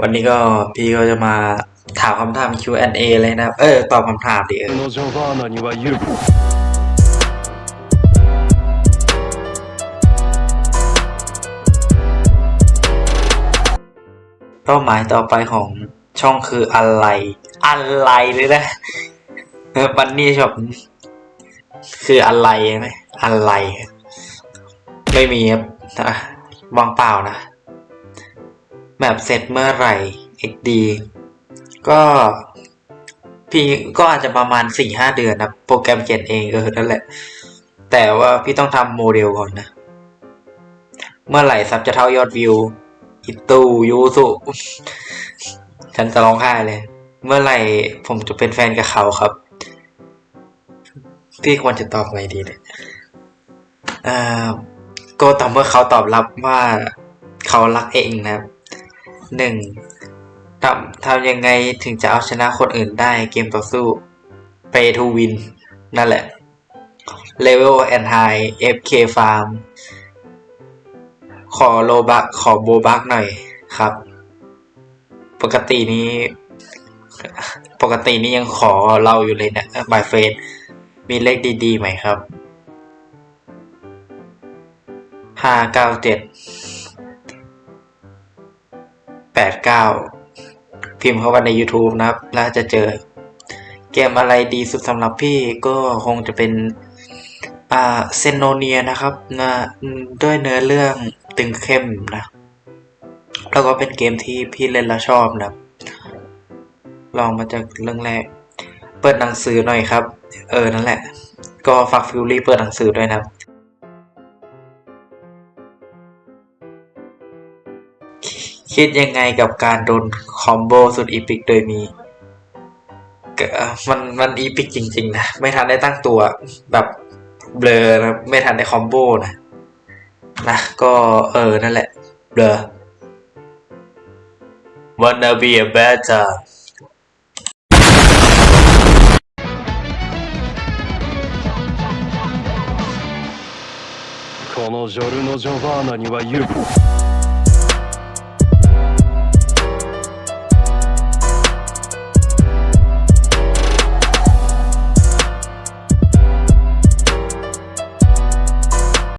วันนี้ก็พี่ก็จะมาถามคำถาม Q&A เลยนะ เออ ตอบคำถามดิเออเป้าหมายต่อไปของช่องคืออะไร อะไรเลยนะบันนี่ชอบคืออะไรไหมอะไร ไม่มีครับว่างเปล่านะ แบบเสร็จเมื่อไหร่ XD ก็พี่ก็อาจจะประมาณสี่ห้าเดือนนะ โปรแกรมเขียนเองเออนั่นแหละ แต่ว่าพี่ต้องทำโมเดลก่อนนะ เมื่อไหร่ซับจะเท่ายอดวิว อิตูยูสุ ฉันจะร้องไห้เลย เมื่อไหร่ผมจะเป็นแฟนกับเขาครับ พี่ควรจะตอบไงดีเนี่ยเอ่อก็ต่อเมื่อเขาตอบรับว่าเขารักเองนะครับ หนึ่งทำทำยังไงถึงจะเอาชนะคนอื่นได้เกมต่อสู้ pay to win นั่นแหละ level and high FK farm ขอโลบักขอโบบักหน่อยครับ ปกตินี้ ปกตินี้ยังขอเราอยู่เลยนะบายเฟสมีเลขดีๆไหมครับห้าเก้าเจ็ด ดเก้าพิมพ์เข้ามาใน YouTube นะครับ แล้วจะเจอ เกมอะไรดีสุดสำหรับพี่ก็คงจะเป็นอ่าเซนโนเนียนะครับนะด้วยเนื้อเรื่องตึงเข้มนะ แล้วก็เป็นเกมที่พี่เล่นแล้วชอบนะ ลองมาจากเรื่องแรก เปิดหนังสือหน่อยครับ เออ นั่นแหละ ก็ฝากฟิลลี่เปิดหนังสือด้วยนะครับ คิดยังไงกับการโดนคอมโบสุดอีพิกโดยมีก็มันมันอีพิกจริง ๆ นะ ไม่ทันได้ตั้งตัวแบบเบลอนะไม่ทันได้คอมโบนะ นะ ก็เออ นั่นแหละ เบลอ Wanna be a better このジョルノ・ジョバーナには勇気